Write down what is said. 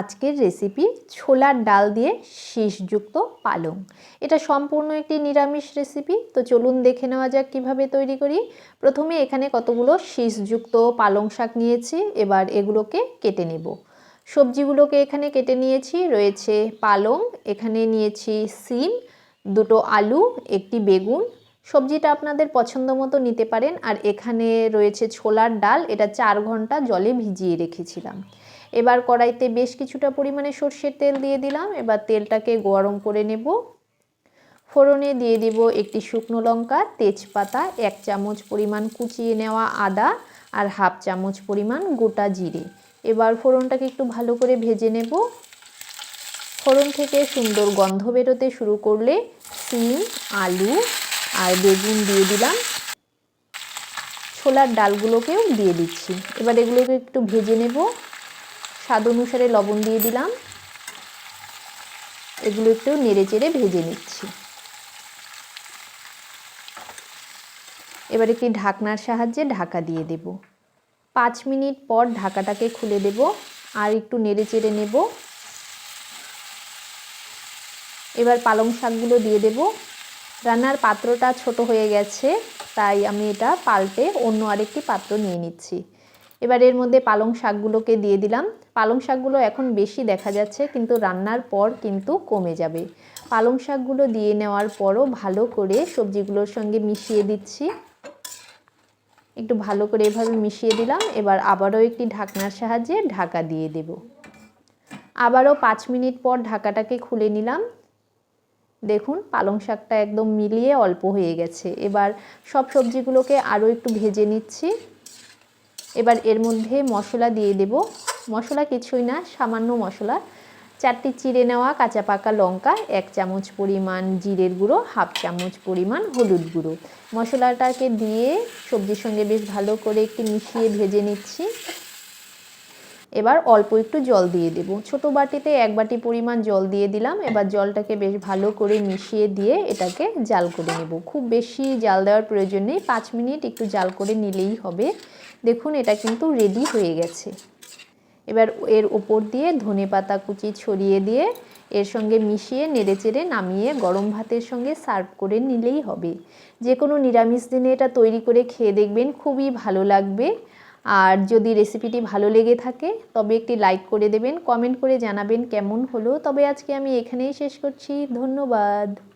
আজকের রেসিপি ছোলার ডাল দিয়ে শীষযুক্ত পালং। এটা সম্পূর্ণ একটি নিরামিষ রেসিপি তো চলুন দেখে নেওয়া যাক কীভাবে তৈরি করি। প্রথমে এখানে কতগুলো শীষযুক্ত পালং শাক নিয়েছি, এবার এগুলোকে কেটে নেব। সবজিগুলোকে এখানে কেটে নিয়েছি, রয়েছে পালং, এখানে নিয়েছি সিম, দুটো আলু, একটি বেগুন। সবজিটা আপনাদের পছন্দ মতো নিতে পারেন, আর এখানে রয়েছে ছোলার ডাল, এটা চার ঘণ্টা জলে ভিজিয়ে রেখেছিলাম। এবার কড়াইতে বেশ কিছুটা পরিমাণে সর্ষের তেল দিয়ে দিলাম। এবার তেলটাকে গরম করে নেব। ফোড়নে দিয়ে দিব একটি শুকনো লঙ্কা, তেজপাতা, এক চামচ পরিমাণ কুচিয়ে নেওয়া আদা আর হাফ চামচ পরিমাণ গোটা জিরে। এবার ফোড়নটাকে একটু ভালো করে ভেজে নেব। ফোড়ন থেকে সুন্দর গন্ধ বেরোতে শুরু করলে সিম আলু আর বেগুন দিয়ে দিলাম। ছোলার ডালগুলোকেও দিয়ে দিচ্ছি। এবার এগুলোকে একটু ভেজে নেব। স্বাদ অনুসারে লবণ দিয়ে দিলাম। এগুলো একটু নেড়ে চেড়ে ভেজে নিচ্ছি। এবার একটি ঢাকনার সাহায্যে ঢাকা দিয়ে দেব। পাঁচ মিনিট পর ঢাকাটাকে খুলে দেব আর একটু নেড়ে চেড়ে নেব। এবার পালং শাকগুলো দিয়ে দেব। রান্নার পাত্রটা ছোট হয়ে গেছে, তাই আমি এটা পাল্টে অন্য আরেকটি পাত্র নিয়ে নিচ্ছি। এবার এর মধ্যে পালং শাকগুলোকে দিয়ে দিলাম। পালং শাকগুলো এখন বেশি দেখা যাচ্ছে, কিন্তু রান্নার পর কিন্তু কমে যাবে। পালং শাকগুলো দিয়ে নেওয়ার পরও ভালো করে সবজিগুলোর সঙ্গে মিশিয়ে দিচ্ছি। একটু ভালো করে এভাবে মিশিয়ে দিলাম, এবার আবারও একটি ঢাকনার সাহায্যে ঢাকা দিয়ে দেব। আবারও পাঁচ মিনিট পর ঢাকাটাকে খুলে নিলাম। দেখুন, পালং শাকটা একদম মিলিয়ে অল্প হয়ে গেছে। এবার সব সবজিগুলোকে আরও একটু ভেজে নিচ্ছি। এবার এর মধ্যে মশলা দিয়ে দেব। মশলা কিছুই না, সামান্য মশলা। চারটি চিড়ে নেওয়া কাঁচা পাকা লঙ্কা, এক চামচ পরিমাণ জিরের গুঁড়ো, হাফ চামচ পরিমাণ হলুদ গুঁড়ো। মশলাটাকে দিয়ে সবজির সঙ্গে বেশ ভালো করে একটু মিশিয়ে ভেজে নিচ্ছি। এবার অল্প একটু জল দিয়ে দেব। ছোট বাটিতে এক বাটি পরিমাণ জল দিয়ে দিলাম। এবার জলটাকে বেশ ভালো করে মিশিয়ে দিয়ে এটাকে জাল করে নেব। খুব বেশি জাল দেওয়ার প্রয়োজন নেই। পাঁচ মিনিট একটু জাল করে নিলেই হবে। দেখুন, এটা কিন্তু রেডি হয়ে গেছে। এবার এর ওপর দিয়ে ধনে পাতা কুচি ছড়িয়ে দিয়ে এর সঙ্গে মিশিয়ে নেড়েচেড়ে নামিয়ে গরম ভাতের সঙ্গে সার্ভ করে নিলেই হবে। যে কোনো নিরামিষ দিনে এটা তৈরি করে খেয়ে দেখবেন, খুবই ভালো লাগবে। আর যদি রেসিপিটি ভালো লেগে থাকে, তবে একটি লাইক করে দেবেন কমেন্ট করে জানাবেন কেমন হলো। তবে আজকে আমি এখানেই শেষ করছি। ধন্যবাদ।